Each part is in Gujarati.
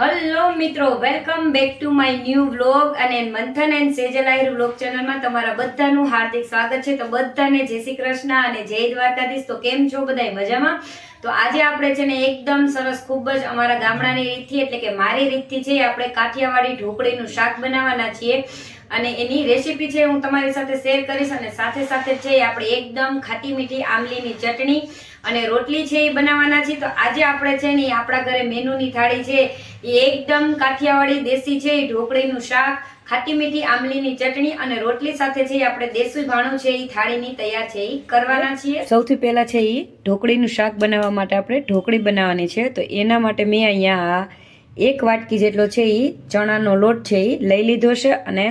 હેલો મિત્રો. Welcome back to my new vlog અને મંથન એન્ડ સેજલ આહિર વ્લોગ ચેનલમાં તમારા બધાનું હાર્દિક સ્વાગત છે. તો બધાને જય શ્રી કૃષ્ણ અને જય દ્વારકાધીશ. તો કેમ છો બધાય? મજામાં? તો આજે આપણે છે ને એકદમ સરસ, ખૂબ જ અમારા ગામડાની રીતથી, એટલે કે મારી રીતથી છે, આપણે કાઠિયાવાડી ઢોકળીનું શાક બનાવવાના છીએ. અને એની રેસીપી છે હું તમારી સાથે શેર કરીશ અને સાથે સાથે છે આપણે એકદમ ખાટી મીઠી આમલીની ચટણી અને રોટલી છે એ બનાવવાના છીએ તો આજે આપણે છે ને આપણા ઘરે મેનુની થાળી છે, એ એકદમ કાઠિયાવાડી દેશી છે, એ ઢોકળીનું શાક, ખાટી મીઠી આમલીની ચટણી અને રોટલી સાથે છે આપણે દેશી ભાણું છે એ થાળીની તૈયાર છે, એ કરવાના છીએ. સૌથી પહેલાં છે એ ઢોકળીનું શાક બનાવવા માટે આપણે ઢોકળી બનાવવાની છે, તો એના માટે મેં અહીંયા એક વાટકી જેટલો છે એ ચણાનો લોટ છે એ લઈ લીધો છે અને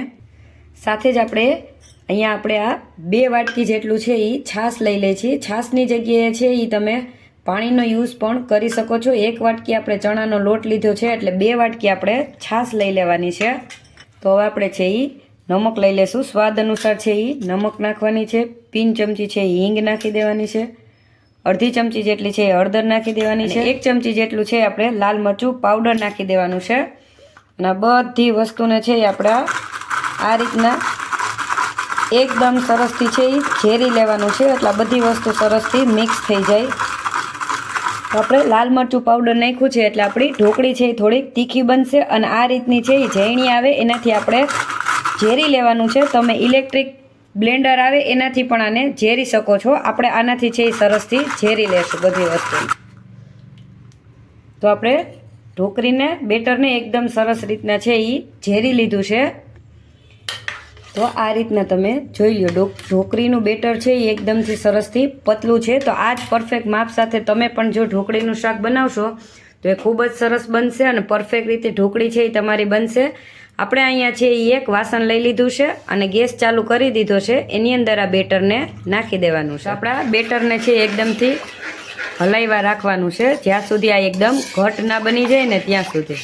સાથે જ આપણે અહીંયા આપણે આ બે વાટકી જેટલું છે એ છાશ લઈ લઈએ છીએ. છાશની જગ્યાએ છે એ તમે પાણીનો યુઝ પણ કરી શકો છો. એક વાટકી આપણે ચણાનો લોટ લીધો છે એટલે બે વાટકી આપણે છાશ લઈ લેવાની છે. તો હવે આપણે છે એ નમક લઈ લેશું. સ્વાદ અનુસાર છે એ નમક નાખવાની છે. પિન ચમચી છે એ હિંગ નાખી દેવાની છે. અડધી ચમચી જેટલી છે હળદર નાખી દેવાની છે. એક ચમચી જેટલું છે આપણે લાલ મરચું પાવડર નાખી દેવાનું છે. અને બધી વસ્તુને છે એ આપણે આ રીતના એકદમ સરસથી છે એ ઝેરી લેવાનું છે એટલે બધી વસ્તુ સરસથી મિક્સ થઈ જાય. આપણે લાલ મરચું પાવડર નાખ્યું છે એટલે આપણી ઢોકળી છે એ થોડીક તીખી બનશે અને આ રીતની છે એ ઝેણી આવે એનાથી આપણે ઝેરી લેવાનું છે. તમે ઇલેક્ટ્રિક બ્લેન્ડર આવે એનાથી પણ આને ઝેરી શકો છો. આપણે આનાથી છે એ સરસથી ઝેરી લેશું બધી વસ્તુ. તો આપણે ઢોકરીને બેટરને એકદમ સરસ રીતના છે એ ઝેરી લીધું છે. તો આ રીતના તમે જોઈ લો ઢોક ઢોકરીનું બેટર છે એ એકદમથી સરસથી પતલું છે. તો આ જ પરફેક્ટ માપ સાથે તમે પણ જો ઢોકળીનું શાક બનાવશો, તો એ ખૂબ જ સરસ બનશે અને પરફેક્ટ રીતે ઢોકળી છે એ તમારી બનશે. આપણે અહીંયા છે એ એક વાસણ લઈ લીધું છે અને ગેસ ચાલુ કરી દીધો છે. એની અંદર આ બેટરને નાખી દેવાનું છે. આપણા બેટરને છે એકદમથી હલાવ્યા રાખવાનું છે. જ્યાં સુધી આ એકદમ ઘટ ના બની જાય ને ત્યાં સુધી.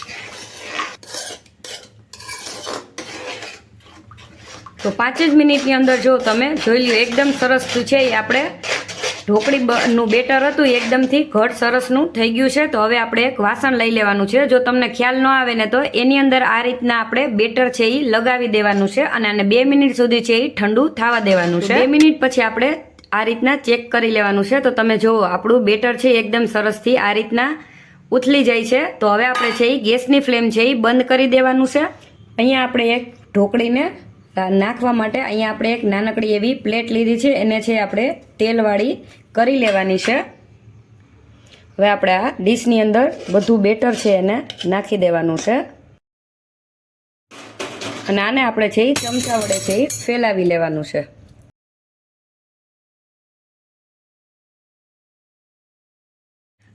તો પાંચ જ મિનિટની અંદર જો તમે જોઈ લ્યો એકદમ સરસ છે એ આપણે ઢોકળી બ- નું બેટર હતું એકદમથી ઘટ સરસનું થઈ ગયું છે. તો હવે આપણે એક વાસણ લઈ લેવાનું છે. જો તમને ખ્યાલ ન આવે ને તો એની અંદર આ રીતના આપણે બેટર છે એ લગાવી દેવાનું છે અને આને બે મિનિટ સુધી છે એ ઠંડુ થવા દેવાનું છે. બે મિનિટ પછી આપણે આ રીતના ચેક કરી લેવાનું છે. તો તમે જુઓ આપણું બેટર છે એ એકદમ સરસથી આ રીતના ઉથલી જાય છે. તો હવે આપણે છે એ ગેસની ફ્લેમ છે એ બંધ કરી દેવાનું છે. અહીંયા આપણે એક ઢોકળીને નાખવા માટે અહીંયા આપણે એક નાનકડી એવી પ્લેટ લીધી છે. એને છે આપણે તેલવાળી કરી લેવાની છે. હવે આપણે આ ડીશની અંદર બધું બેટર છે એને નાખી દેવાનું છે. અને આને આપણે છે એ ચમચા વડે છે એ ફેલાવી લેવાનું છે.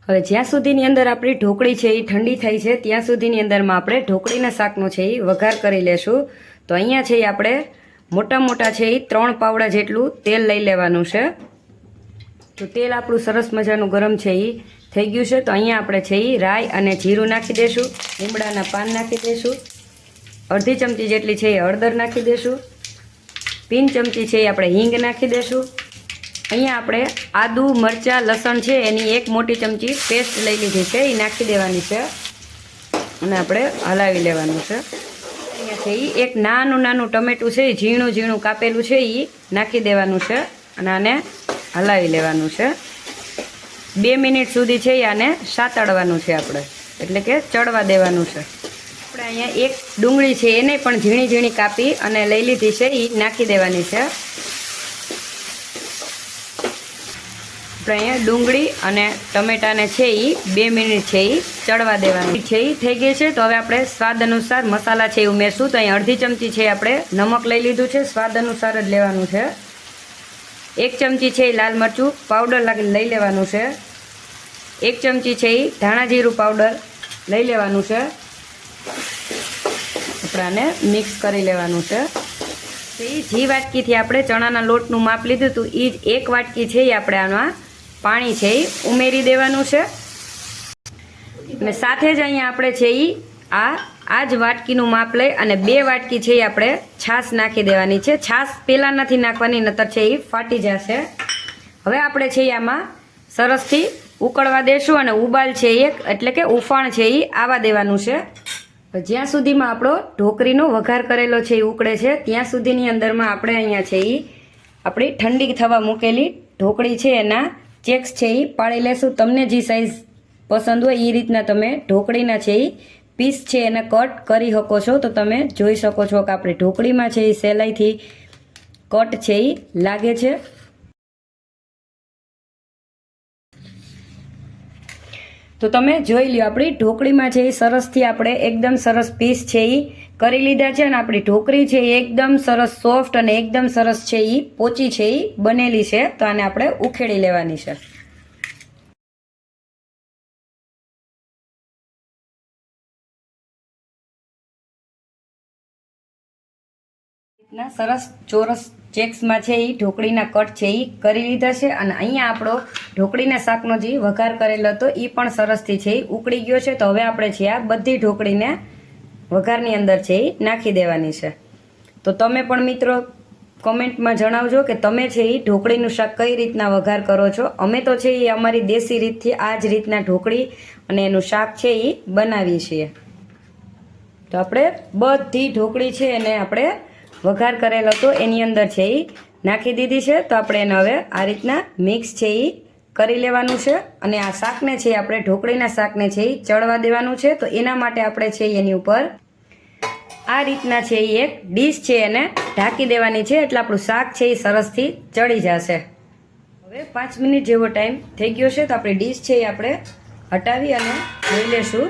હવે જ્યાં સુધીની અંદર આપણી ઢોકળી છે એ ઠંડી થઈ છે, ત્યાં સુધીની અંદરમાં આપણે ઢોકળીના શાકનો છે એ વઘાર કરી લેશું. તો અહીંયા છે આપણે મોટા મોટા છે એ ત્રણ પાવડા જેટલું તેલ લઈ લેવાનું છે. તો તેલ આપણું સરસ મજાનું ગરમ છે એ થઈ ગયું છે. તો અહીંયા આપણે છે એ રાઈ અને જીરું નાખી દઈશું લીમડાના પાન નાખી દઈશું અડધી ચમચી જેટલી છે એ હળદર નાખી દઈશું તીન ચમચી છે એ આપણે હિંગ નાખી દઈશું અહીંયા આપણે આદુ, મરચાં, લસણ છે એની એક મોટી ચમચી પેસ્ટ લઈ લીધી છે એ નાખી દેવાની છે. અને આપણે હલાવી લેવાનું છે. છે એ એક નાનું નાનું ટમેટું છે એ ઝીણું ઝીણું કાપેલું છે એ નાખી દેવાનું છે અને આને હલાવી લેવાનું છે. બે મિનિટ સુધી છે એ આને સાતળવાનું છે આપણે. એટલે કે ચડવા દેવાનું છે. આપણે અહીંયા એક ડુંગળી છે, એને પણ ઝીણી ઝીણી કાપી અને લઈ લીધી છે એ નાખી દેવાની છે. આપણે અહીંયા ડુંગળી અને ટમેટાને છે એ બે મિનિટ છે એ ચડવા દેવાની. છે એ થઈ ગઈ છે, તો હવે આપણે સ્વાદ અનુસાર મસાલા છે એ ઉમેરશું તો અહીં અડધી ચમચી છે આપણે નમક લઈ લીધું છે, સ્વાદ અનુસાર જ લેવાનું છે. એક ચમચી છે એ લાલ મરચું પાવડર લઈ લેવાનું છે. એક ચમચી છે એ ધાણા જીરું પાવડર લઈ લેવાનું છે. આપણે આને મિક્સ કરી લેવાનું છે. તો જી વાટકીથી આપણે ચણાના લોટનું માપ લીધું હતું એ જ એક વાટકી છે એ આપણે આમાં પાણી છે એ ઉમેરી દેવાનું છે. અને સાથે જ અહીંયા આપણે છે એ આ આ જ વાટકીનું માપ લઈ અને બે વાટકી છે એ આપણે છાશ નાખી દેવાની છે. છાશ પહેલાં નથી નાખવાની, નતર છે એ ફાટી જશે. હવે આપણે છે આમાં સરસથી ઉકળવા દેશું અને ઉબાલ છે એક, એટલે કે ઉફાણ છે એ આવા દેવાનું છે. જ્યાં સુધીમાં આપણો ઢોકરીનો વઘાર કરેલો છે એ ઉકળે છે, ત્યાં સુધીની અંદરમાં આપણે અહીંયા છે એ આપણી ઠંડી થવા મૂકેલી ઢોકળી છે એના ચેક્સ છે એ પાડી લેશું. તમને જે સાઈઝ પસંદ હોય એ રીતના તમે ઢોકળીના છે એ પીસ છે એને કટ કરી શકો છો. તો તમે જોઈ શકો છો કે આપણી ઢોકળીમાં છે એ સહેલાઈથી કટ છે એ લાગે છે. તો તમે જોઈ લ્યો, આપણી ઢોકળીમાં છે એ સરસથી આપણે એકદમ સરસ પીસ છે એ કરી લીધા છે અને આપણી ઢોકળી છે એ એકદમ સરસ સોફ્ટ અને એકદમ સરસ છે એ પોચી છે એ બનેલી છે. તો આને આપણે ઉખેડી લેવાની છે. સરસ ચોરસ ચેક્સમાં છે એ ઢોકળીના કટ છે એ કરી લીધા છે અને અહીંયા આપણો ઢોકળીના શાકનો જે વઘાર કરેલો હતો એ પણ સરસથી છે એ ઉકળી ગયો છે. તો હવે આપણે છે આ બધી ઢોકળીને વઘારની અંદર છે એ નાખી દેવાની છે. તો તમે પણ મિત્રો કોમેન્ટમાં જણાવજો કે તમે છે એ ઢોકળીનું શાક કઈ રીતના વઘાર કરો છો? અમે તો છે એ અમારી દેશી રીતથી આ જ રીતના ઢોકળી અને એનું શાક છે એ બનાવીએ છીએ. તો આપણે બધી ઢોકળી છે એને આપણે વઘાર કરેલો હતો. એની અંદર છે એ નાખી દીધી છે. તો આપણે એને હવે આ રીતના મિક્સ છે એ કરી લેવાનું છે અને આ શાકને છે આપણે ઢોકળીના શાકને છે એ ચડવા દેવાનું છે. તો એના માટે આપણે છે એની ઉપર આ રીતના છે એ એક ડીશ છે એને ઢાંકી દેવાની છે એટલે આપણું શાક છે એ સરસથી ચડી જશે. હવે પાંચ મિનિટ જેવો ટાઈમ થઈ ગયો છે તો આપણી ડીશ છે એ આપણે હટાવી અને જોઈ લેશું.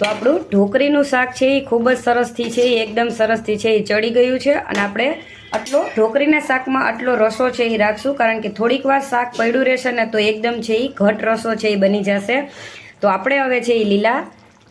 તો આપણું ઢોકરીનું શાક છે એ ખૂબ જ સરસથી છે, એ એકદમ સરસથી છે, એ ચડી ગયું છે અને આપણે આટલો ઢોકરીના શાકમાં આટલો રસો છે એ રાખશું કારણ કે થોડીક વાર શાક પડ્યું રહેશે ને તો એકદમ છે એ ઘટ રસો છે એ બની જશે. તો આપણે હવે છે એ લીલા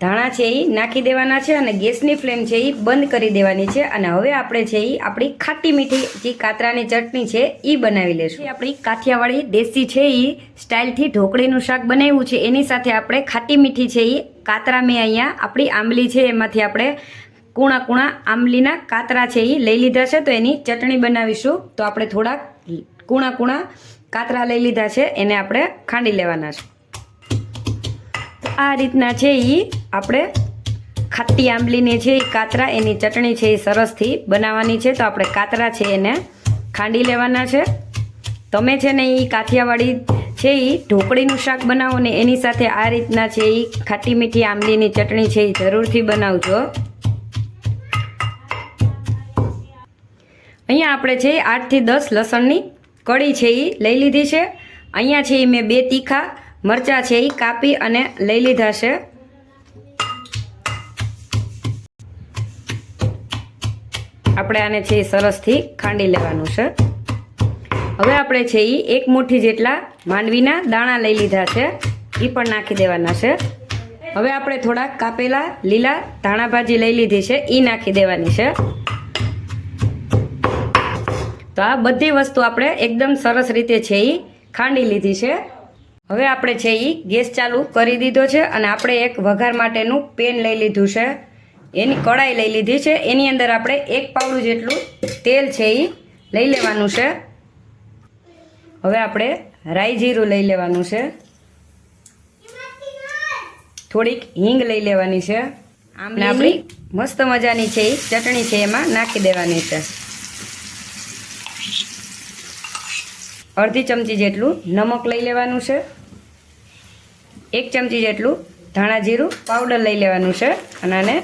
ધાણા છે એ નાખી દેવાના છે અને ગેસની ફ્લેમ છે એ બંધ કરી દેવાની છે અને હવે આપણે છે એ આપણી ખાટી મીઠી જે કાતરાની ચટણી છે એ બનાવી લેશું. આપણી કાઠિયાવાડી દેશી છે એ સ્ટાઇલથી ઢોકળીનું શાક બનાવ્યું છે. એની સાથે આપણે ખાટી મીઠી છે એ કાતરા મેં અહીંયા આપણી આંબલી છે, એમાંથી આપણે કૂણા કૂણા આંબલીના કાતરા છે એ લઈ લીધા છે. તો એની ચટણી બનાવીશું. તો આપણે થોડાક કૂણા કૂણા કાતરા લઈ લીધા છે. એને આપણે ખાંડી લેવાના છે. આ રીતના છે એ આપણે ખાટી આંબલીની છે એ કાતરા, એની ચટણી છે એ સરસથી બનાવવાની છે. તો આપણે કાતરા છે એને ખાંડી લેવાના છે. તમે છે ને એ કાઠિયાવાડી છે એ ઢોકળીનું શાક બનાવો ને એની સાથે આ રીતના છે એ ખાટી મીઠી આંબલીની ચટણી છે એ જરૂરથી બનાવજો. અહીંયા આપણે છે આઠથી દસ લસણની કળી છે એ લઈ લીધી છે. અહીંયા છે એ મેં બે તીખા મરચાં છે એ કાપી અને લઈ લીધા છે. આપણે આને છે એ સરસથી ખાંડી લેવાનું છે. હવે આપણે છે એ એક મુઠ્ઠી જેટલા માંડવીના દાણા લઈ લીધા છે. એ પણ નાખી દેવાના છે. હવે આપણે થોડાક કાપેલા લીલા ધાણા ભાજી લઈ લીધી છે. એ નાખી દેવાની છે. તો આ બધી વસ્તુ આપણે એકદમ સરસ રીતે છે એ ખાંડી લીધી છે. હવે આપણે છે એ ગેસ ચાલુ કરી દીધો છે અને આપણે એક વઘાર માટેનું પેન લઈ લીધું છે. એની કડાઈ લઈ લીધી છે. એની અંદર આપણે એક પાવડું જેટલું તેલ છે એ લઈ લેવાનું છે. હવે આપણે રાઈ જીરું લઈ લેવાનું છે. થોડીક હિંગ લઈ લેવાની છે. આમ આપણી મસ્ત મજાની છે એ ચટણી છે એમાં નાખી દેવાની છે. અડધી ચમચી જેટલું નમક લઈ લેવાનું છે. એક ચમચી જેટલું ધાણા જીરું પાવડર લઈ લેવાનું છે અને આને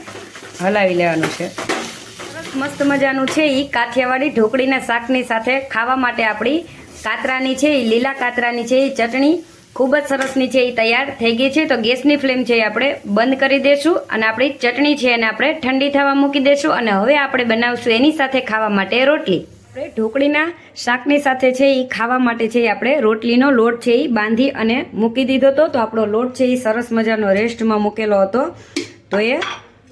હલાવી લેવાનું છે. મસ્ત મજાનું છે એ કાઠિયાવાડી ઢોકળીના શાકની સાથે ખાવા માટે આપણી કાતરાની છે એ લીલા કાતરાની છે એ ચટણી ખૂબ જ સરસની છે એ તૈયાર થઈ ગઈ છે. તો ગેસની ફ્લેમ છે એ આપણે બંધ કરી દઈશું અને આપણી ચટણી છે એને આપણે ઠંડી થવા મૂકી દઈશું અને હવે આપણે બનાવશું એની સાથે ખાવા માટે રોટલી. આપણે ઢોકળીના શાકની સાથે છે એ ખાવા માટે છે આપણે રોટલીનો લોટ છે એ બાંધી અને મૂકી દીધો હતો તો આપણો લોટ છે એ સરસ મજાનો રેસ્ટમાં મૂકેલો હતો તો એ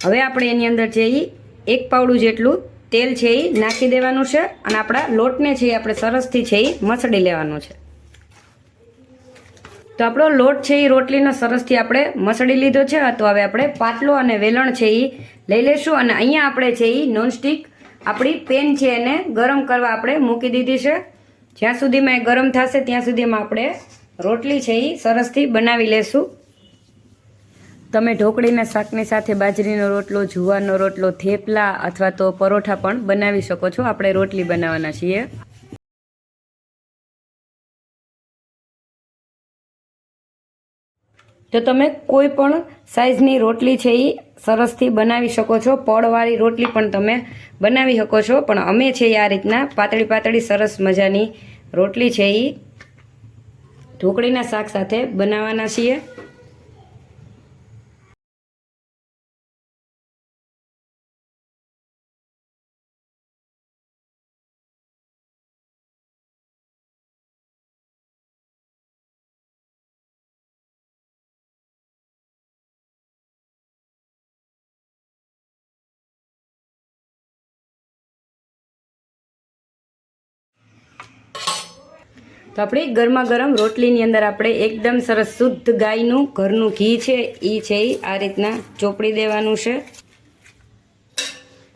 હવે આપણે એની અંદર છે એ એક પાવડું જેટલું તેલ છે એ નાખી દેવાનું છે અને આપણા લોટને છે એ આપણે સરસથી છે એ મસળી લેવાનો છે તો આપણો લોટ છે એ રોટલીનો સરસથી આપણે મસળી લીધો છે તો હવે આપણે પાટલો અને વેલણ છે એ લઈ લઈશું અને અહીંયા આપણે છે એ નોનસ્ટિક આપણી પેન છે એને ગરમ કરવા આપણે મૂકી દીધી છે. જ્યાં સુધીમાં એ ગરમ થશે ત્યાં સુધીમાં આપણે રોટલી છે એ સરસથી બનાવી લેશું. તમે ઢોકળીના શાકની સાથે બાજરીનો રોટલો, જુવારનો રોટલો, થેપલા અથવા તો પરોઠા પણ બનાવી શકો છો. આપણે રોટલી બનાવવાના છીએ. તો તમે કોઈ પણ સાઈઝની રોટલી છે એ સરસથી બનાવી શકો છો. પડવાળી રોટલી પણ તમે બનાવી શકો છો. પણ અમે છે આ રીતના પાતળી પાતળી સરસ મજાની રોટલી છે એ ઢોકળીના શાક સાથે બનાવવાના છીએ. તો આપણી ગરમા ગરમ રોટલીની અંદર આપણે એકદમ સરસ શુદ્ધ ગાયનું ઘરનું ઘી છે એ છે એ આ રીતના ચોપડી દેવાનું છે.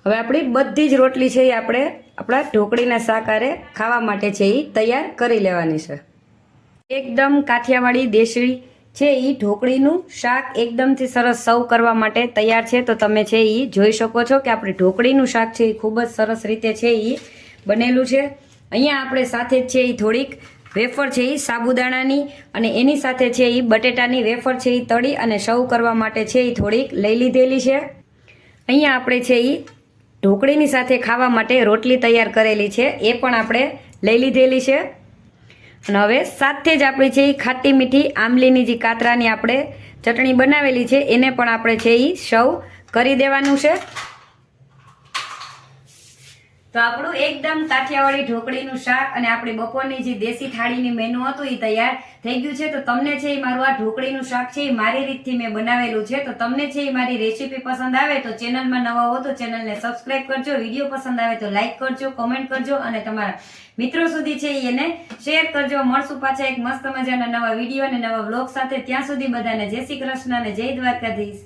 હવે આપણી બધી જ રોટલી છે એ આપણે આપણા ઢોકળીના શાકારે ખાવા માટે છે એ તૈયાર કરી લેવાની છે. એકદમ કાઠિયાવાડી દેશી છે એ ઢોકળીનું શાક એકદમથી સરસ સર્વ કરવા માટે તૈયાર છે. તો તમે છે એ જોઈ શકો છો કે આપણે ઢોકળીનું શાક છે એ ખૂબ જ સરસ રીતે છે એ બનેલું છે. અહીંયા આપણે સાથે જ છે એ થોડીક વેફર છે એ સાબુદાણાની અને એની સાથે છે એ બટેટાની વેફર છે એ તળી અને સર્વ કરવા માટે છે એ થોડીક લઈ લીધેલી છે. અહીંયા આપણે છે એ ઢોકળીની સાથે ખાવા માટે રોટલી તૈયાર કરેલી છે, એ પણ આપણે લઈ લીધેલી છે. અને હવે સાથે જ આપણી છે એ ખાટી મીઠી આંબલીની જે કાતરાની આપણે ચટણી બનાવેલી છે, એને પણ આપણે છે એ સર્વ કરી દેવાનું છે. તો આપણું એકદમ કાઠિયાવાડી ઢોકળીનું શાક અને આપણી બપોરની જે દેશી થાળીની મેનુ હતું એ તૈયાર થઈ ગયું છે. તો તમને છે એ મારું આ ઢોકળીનું શાક છે એ મારી રીતથી મેં બનાવેલું છે. તો તમને છે એ મારી રેસીપી પસંદ આવે તો ચેનલમાં નવા હો તો ચેનલને સબસ્ક્રાઈબ કરજો, વીડિયો પસંદ આવે તો લાઇક કરજો કોમેન્ટ કરજો અને તમારા મિત્રો સુધી છે એને શેર કરજો. મળશું પાછા એક મસ્ત મજાના નવા વીડિયો અને નવા બ્લોગ સાથે. ત્યાં સુધી બધાને જય શ્રી કૃષ્ણ અને જય દ્વારકાધીશ.